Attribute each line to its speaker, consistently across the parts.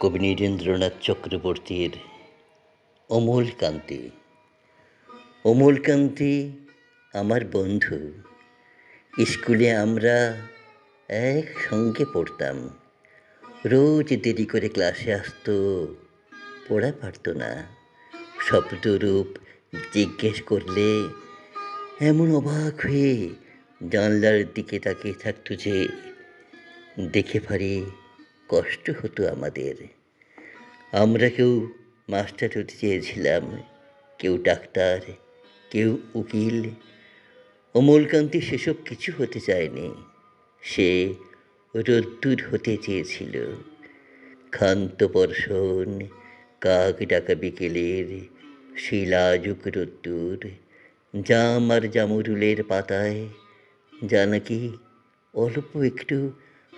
Speaker 1: কবি নীরেন্দ্রনাথ চক্রবর্তীর অমল কান্তি অমল কান্তি আমার বন্ধু, স্কুলে আমরা একসঙ্গে পড়তাম। রোজ দেরি করে ক্লাসে আসতো, পড়া পারতো না। শব্দরূপ জিজ্ঞেস করলে এমন অবাক হয়ে জানলার দিকে তাকিয়ে থাকতো যে, দেখে পারি কষ্ট হতো আমাদের। আমরা কেউ মাস্টার হতে চেয়েছিলাম, কেউ ডাক্তার, কেউ উকিল। অমলকান্তি সেসব কিছু হতে চায়নি। সে রোদ্দুর হতে চেয়েছিল। ক্ষান্ত বর্ষণ, কাক ডাকা বিকেলের, শিলাযুগ রোদ্দুর, জাম আর জামরুলের পাতায়। যা নাকি অল্প একটু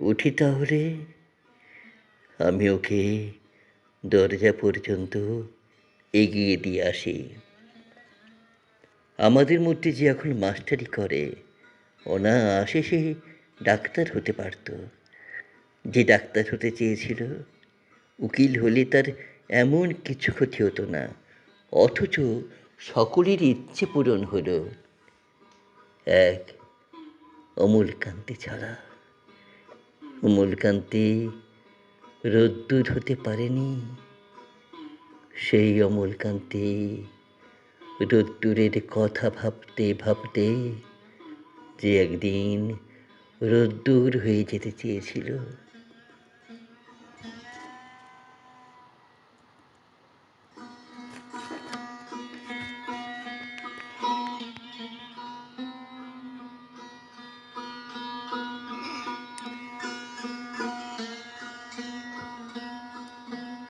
Speaker 1: উঠি তাহলে? আমি ওকে দরজা পর্যন্ত এগিয়ে দিয়ে আসি। আমাদের মধ্যে যে এখন মাস্টারি করে, অনায়াসে সে ডাক্তার হতে পারত। যে ডাক্তার হতে চেয়েছিল, উকিল হলে তার এমন কিছু ক্ষতি হতো না, অথচ সকলের ইচ্ছে পূরণ হলো। এক অমলকান্তি ছাড়া। অমলকান্তি রোদ্দুর হতে পারেনি। সেই অমলকান্তি রোদ্দুরের কথা ভাবতে ভাবতে যে একদিন রোদ্দুর হয়ে যেতে চেয়েছিল।